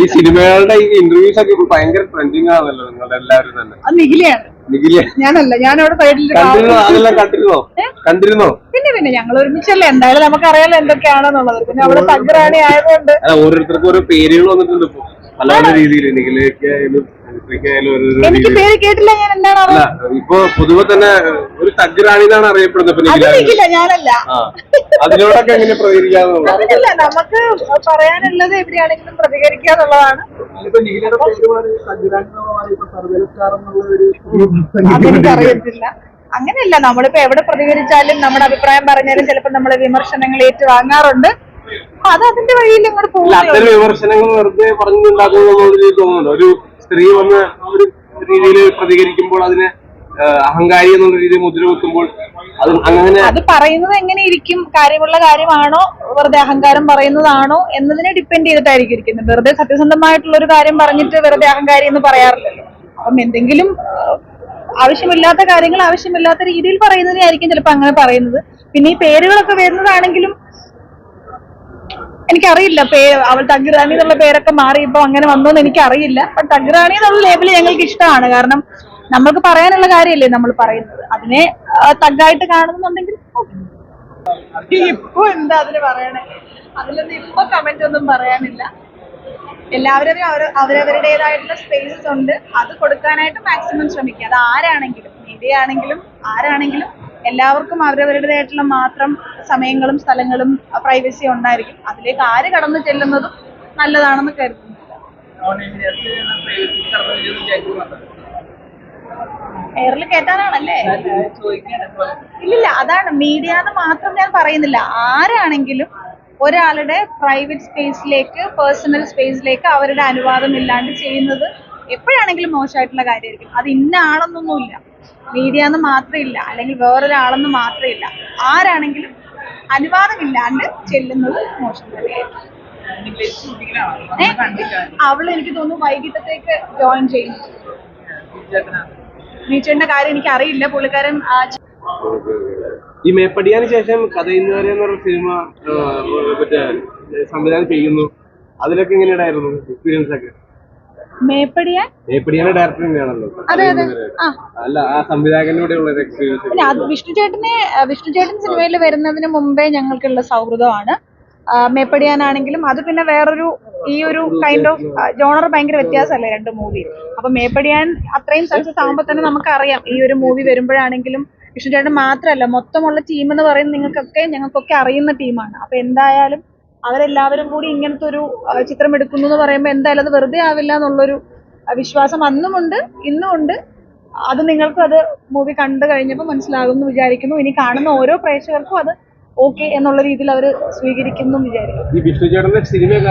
ഈ സിനിമകളുടെ ഈ ഇന്റർവ്യൂസ് ഒക്കെ ഭയങ്കര ട്രെൻഡിങ് ആണല്ലോ നിങ്ങളുടെ എല്ലാവരും തന്നെ. അത് നിഖിലയാണ്. നിഖിൽ. ഞാനല്ല ഞാനവിടെ സൈഡിൽ കണ്ടിരുന്നോ? അതെല്ലാം കണ്ടിരുന്നോ? കണ്ടിരുന്നോ? പിന്നെ പിന്നെ ഞങ്ങൾ ഒരുമിച്ചല്ലേ. എന്തായാലും നമുക്കറിയാലോ എന്തൊക്കെയാണെന്നുള്ളത്. പിന്നെ അവിടെ തഗ്രാണി ആയതുകൊണ്ട്. അല്ല ഓരോരുത്തർക്കും ഓരോ പേരുകൾ വന്നിട്ടുണ്ട് ഇപ്പൊ. പല പല രീതിയിൽ. നിഖിലേക്ക് ആയാലും എനിക്ക് പേര് കേട്ടില്ല ഞാൻ എന്താണ് അല്ല ഇപ്പൊ പൊതുവെ തന്നെ ഒരു തഗ്റാണി എന്നാണ് അറിയപ്പെടുന്നത് ഞാനല്ല. അതിനോടൊക്കെ എങ്ങനെ പ്രതികരിക്കാന്നുള്ളത്? അതിനല്ല നമുക്ക് പറയാനുള്ളത് എവിടെയാണെങ്കിലും പ്രതികരിക്കുക എന്നുള്ളതാണ് അതെനിക്കറിയത്തില്ല. അങ്ങനെയല്ല. നമ്മളിപ്പോ എവിടെ പ്രതികരിച്ചാലും നമ്മുടെ അഭിപ്രായം പറഞ്ഞാലും ചിലപ്പോൾ നമ്മളെ വിമർശനങ്ങൾ ഏറ്റു വാങ്ങാറുണ്ട് അപ്പൊ അത് അതിന്റെ വഴിയിൽ ഇങ്ങോട്ട് പോകുന്നു അത്തരം വിമർശനങ്ങൾ വെറുതെ പറഞ്ഞുണ്ടാക്കുന്നതെന്നൊരു തോന്നുന്നുണ്ട്. ഒരു സ്ത്രീ വന്ന് ഒരു രീതിയിൽ പ്രതികരിക്കുമ്പോൾ അതിനെ ആ, അഹങ്കാരി എന്നുള്ള രീതിയിൽ മുദ്ര കുത്തുമ്പോൾ അത് അങ്ങനെ പറയുന്നത് എങ്ങനെ ഇരിക്കും കാര്യമുള്ള കാര്യമാണോ? വെറുതെ അഹങ്കാരം പറയുന്നതാണോ? എന്നതിനെ ഡിപ്പെൻഡ് ചെയ്തിട്ടായിരിക്കും ഇരിക്കുന്നത്. വെറുതെ സത്യസന്ധമായിട്ടുള്ള ഒരു കാര്യം പറഞ്ഞിട്ട് വെറുതെ അഹങ്കാരി എന്ന് പറയാറില്ലല്ലോ. അപ്പം എന്തെങ്കിലും ആവശ്യമില്ലാത്ത കാര്യങ്ങൾ ആവശ്യമില്ലാത്ത രീതിയിൽ പറയുന്നതിനായിരിക്കും ചിലപ്പോൾ അങ്ങനെ പറയുന്നത്. പിന്നെ ഈ പേരുകളൊക്കെ വരുന്നതാണെങ്കിലും എനിക്കറിയില്ല. പേ അവൾ തഗ്രാണി എന്നുള്ള പേരൊക്കെ മാറി ഇപ്പൊ അങ്ങനെ വന്നോന്ന് എനിക്കറിയില്ല. അപ്പൊ തഗ്രാണി എന്നുള്ള ലേബിൾ ഞങ്ങൾക്ക് ഇഷ്ടമാണ്. കാരണം നമ്മൾക്ക് പറയാനുള്ള കാര്യമല്ലേ നമ്മൾ പറയുന്നത്? അതിനെ തഗ്ഗായിട്ട് കാണുന്നുണ്ടെങ്കിൽ. ഇപ്പൊ എന്താ അതിന് പറയണേ? അതിലൊന്നും ഇപ്പൊ കമന്റ് ഒന്നും പറയാനില്ല. എല്ലാവരും അവരവരുടേതായിട്ടുള്ള സ്പേസസ് ഉണ്ട്. അത് കൊടുക്കാനായിട്ട് മാക്സിമം ശ്രമിക്കുക. അത് ആരാണെങ്കിലും മീഡിയ ആണെങ്കിലും ആരാണെങ്കിലും എല്ലാവർക്കും അവരവരുടേതായിട്ടുള്ള മാത്രം സമയങ്ങളും സ്ഥലങ്ങളും പ്രൈവസി ഉണ്ടായിരിക്കും. അതിലേക്ക് ആര് കടന്നു ചെല്ലുന്നതും നല്ലതാണെന്ന് കരുതുന്നു എയറിൽ കയറ്റാനാണല്ലേ ഇല്ലില്ല അതാണ്. മീഡിയ എന്ന് മാത്രം ഞാൻ പറയുന്നില്ല. ആരാണെങ്കിലും ഒരാളുടെ പ്രൈവറ്റ് സ്പേസിലേക്ക് പേഴ്സണൽ സ്പേസിലേക്ക് അവരുടെ അനുവാദം ഇല്ലാണ്ട് ചെയ്യുന്നത് എപ്പോഴാണെങ്കിലും മോശമായിട്ടുള്ള കാര്യമായിരിക്കും. അത് ഇന്ന ആളെന്നൊന്നുമില്ല. മീഡിയ എന്ന് മാത്രമില്ല. അല്ലെങ്കിൽ വേറൊരാളെന്ന് മാത്രമില്ല. ആരാണെങ്കിലും അനുവാദമില്ലാണ്ട് ചെല്ലുന്നത് മോശം ഏ? അവൾ എനിക്ക് തോന്നുന്നു വൈകിട്ടത്തേക്ക് ജോയിൻ ചെയ്യുന്നു നീച്ചേണ്ട കാര്യം എനിക്ക് അറിയില്ല പുള്ളിക്കാരൻ ഈ മേപ്പടിയാന് ശേഷം കഥ എന്നൊരു സിനിമ മറ്റേ സംവിധാനം ചെയ്യുന്നു. അതിലൊക്കെ എങ്ങനെയുണ്ടായിരുന്നു എക്സ്പീരിയൻസ് ഒക്കെ? മേപ്പടിയാൻ? മേപ്പടിയാന്റെ ഡയറക്ടർ തന്നെയാണല്ലോ. അതെ അതെ. അല്ല ആ സംവിധായകനോടെ ഉള്ള എക്സ്പീരിയൻസ് വിഷ്ണു ചേട്ടനെ വിഷ്ണു ചേട്ടൻ സിനിമയിൽ വരുന്നതിന് മുമ്പേ ഞങ്ങൾക്കുള്ള സൗഹൃദമാണ്. മേപ്പടിയാനാണെങ്കിലും അത് പിന്നെ വേറൊരു ഈ ഒരു കൈൻഡ് ഓഫ് ജോണർ ഭയങ്കര വ്യത്യാസമല്ലേ രണ്ട് മൂവി അപ്പൊ മേപ്പടിയാൻ അത്രയും സക്സസ് ആകുമ്പോൾ തന്നെ നമുക്കറിയാം ഈ ഒരു മൂവി വരുമ്പോഴാണെങ്കിലും വിഷ്ണു ചേട്ടൻ മാത്രമല്ല മൊത്തമുള്ള ടീം എന്ന് പറയുന്നത് നിങ്ങൾക്കൊക്കെ ഞങ്ങൾക്കൊക്കെ അറിയുന്ന ടീമാണ് അപ്പൊ എന്തായാലും അവരെല്ലാവരും കൂടി ഇങ്ങനത്തെ ഒരു ചിത്രം എടുക്കുന്നു എന്ന് പറയുമ്പോൾ എന്തായാലും അത് വെറുതെ ആവില്ല എന്നുള്ളൊരു വിശ്വാസം അന്നുമുണ്ട് ഇന്നുമുണ്ട്. അത് നിങ്ങൾക്കും അത് മൂവി കണ്ടു കഴിഞ്ഞപ്പോൾ മനസ്സിലാകും എന്ന് വിചാരിക്കുന്നു. ഇനി കാണുന്ന ഓരോ പ്രേക്ഷകർക്കും അത് ഓക്കെ എന്നുള്ള രീതിയിൽ അവർ സ്വീകരിക്കുന്നു വിചാരിക്കും ഈ വിഷ്ണു ചേട്ടന്റെ സിനിമയൊക്കെ